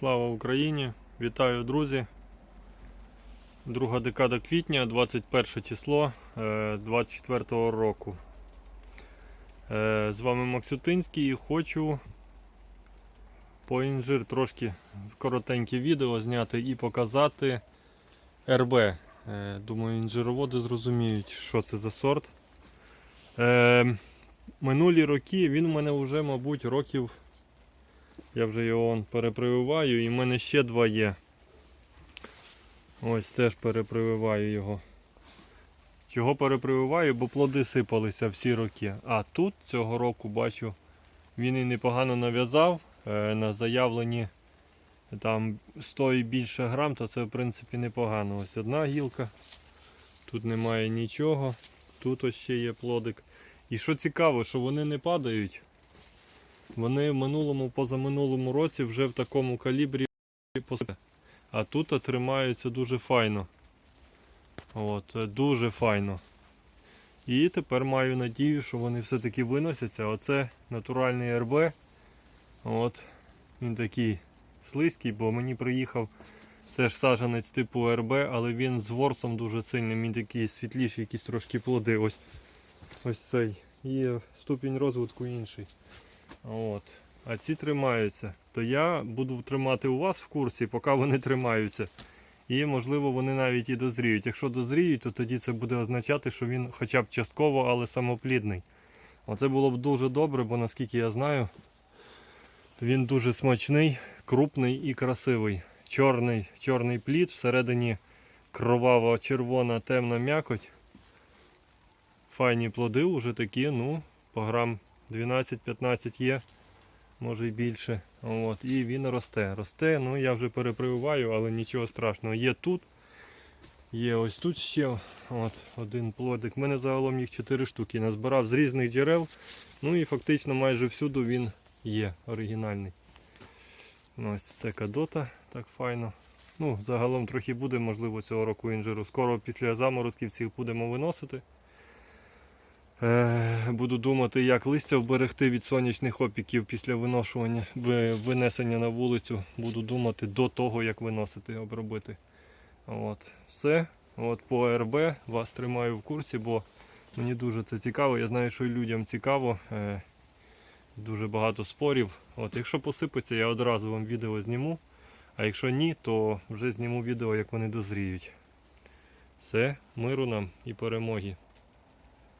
Слава Україні! Вітаю, друзі! Друга декада квітня, 21 число е, 24 року. Е, З вами Максютинський і хочу по інжир трошки коротеньке відео зняти і показати РБ. Е, Думаю, інжироводи зрозуміють, що це за сорт. Е, Минулі роки він у мене вже, мабуть, років я вже його перепрививаю і в мене ще два є. Ось теж перепрививаю його. Чого перепрививаю, бо плоди сипалися всі роки. А тут цього року бачу, він і непогано нав'язав. Е, на заявлені там 100 і більше грам, то це в принципі непогано. Ось одна гілка. Тут немає нічого. Тут ось ще є плодик. І що цікаво, що вони не падають. Вони в минулому, позаминулому році вже в такому калібрі а тут тримаються дуже файно. От, дуже файно. І тепер маю надію, що вони все-таки виносяться. Оце натуральний РБ. От, він такий слизький, бо мені приїхав теж саджанець типу РБ, але він з ворсом дуже сильним, він такий світліший, якісь трошки плоди. Ось, ось цей. І ступінь розвитку інший. От. А ці тримаються. То я буду тримати у вас в курсі, поки вони тримаються. І можливо вони навіть і дозріють. Якщо дозріють, то тоді це буде означати, що він хоча б частково, але самоплідний. Оце було б дуже добре, бо наскільки я знаю, він дуже смачний, крупний і красивий. Чорний, чорний плід, всередині кроваво червона темна м'якоть. Файні плоди вже такі, ну, по грам 12-15 є, може і більше. От, і він росте. Росте, ну я вже перепрививаю, але нічого страшного. Є тут, є ось тут ще от, один плодик. У мене загалом їх 4 штуки. Назбирав з різних джерел. Ну і фактично майже всюди він є оригінальний. Ось це кадота, так файно. Ну, загалом трохи буде, можливо, цього року інжиру. Скоро після заморозків цих будемо виносити. Е, Буду думати, як листя вберегти від сонячних опіків після виношування, винесення на вулицю. Буду думати до того, як виносити, обробити. От, все. От по РБ вас тримаю в курсі, бо мені дуже це цікаво. Я знаю, що і людям цікаво. Е, Дуже багато спорів. От, якщо посипеться, я одразу вам відео зніму. А якщо ні, то вже зніму відео, як вони дозріють. Все, миру нам і перемоги.